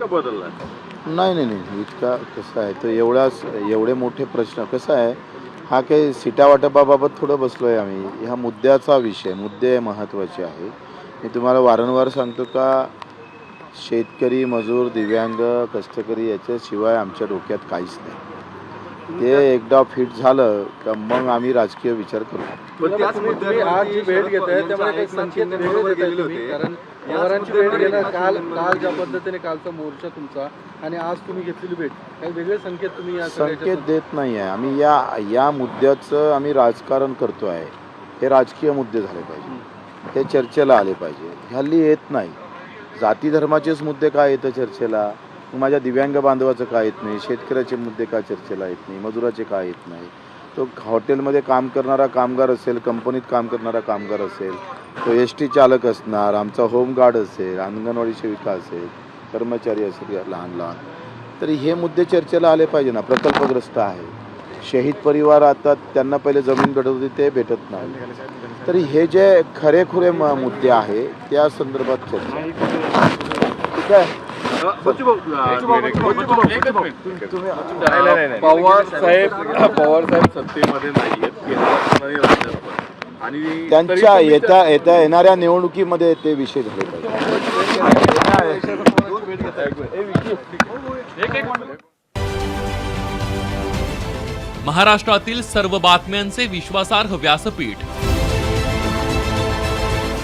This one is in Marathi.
का बदलला? नाही नाही नाही. इतका कसं आहे? तर एवढाच एवढे मोठे प्रश्न. कसं आहे? हा काही सीटा वाटपाबाबत थोडं बसलो आहे आम्ही. ह्या मुद्द्याचा विषय मुद्दे महत्त्वाचे आहे. मी तुम्हाला वारंवार सांगतो का शेतकरी मजूर दिव्यांग कष्टकरी याच्याशिवाय आमच्या डोक्यात काहीच नाही. ते एकदा फिट झालं का मग आम्ही राजकीय विचार करू. पण त्याच आज जी भेट घेताय त्यामुळे काही संकेत वेगळे देताय तुम्ही कारण पवारांची भेट घेणं काल काल ज्या पद्धतीने कालचा मोर्चा तुमचा आणि आज तुम्ही घेतलेली भेट काही वेगळे संकेत तुम्ही या सगळ्याच्या संकेत देत नाही आहे. आम्ही या या मुद्द्याचं आम्ही राजकारण करतो आहे. हे राजकीय मुद्दे झाले पाहिजे. हे चर्चेला आले पाहिजे. हल्ली येत नाही. जाती धर्माचेच मुद्दे काय येतं चर्चेला? माझ्या दिव्यांग बांधवाचं काय येत नाही शेतकऱ्याचे मुद्दे का चर्चेला येत नाही मजुराचे काय येत नाही? तो हॉटेलमध्ये काम करणारा कामगार असेल कंपनीत काम करणारा कामगार असेल तो एस टी चालक असणार आमचा होमगार्ड असेल अंगणवाडी सेविका असेल कर्मचारी असेल लहान लहान. तरी हे मुद्दे चर्चेला आले पाहिजे ना प्रकल्पग्रस्त आहे. शहीद परिवार आता त्यांना पहिले जमीन भेटत होती ते भेटत नाही. तरी हे जे खरेखुरे म- मुद्दे आहे त्या संदर्भात चर्चा. ठीक आहे? पवार साहेब पवार साहेब सत्तेमध्ये केंद्रात आणि त्यांच्या येत्या येत्या येणाऱ्या निवडणुकीमध्ये ते विषय झाले महाराष्ट्रातील सर्व बातम्यांचे विश्वासार्ह व्यासपीठ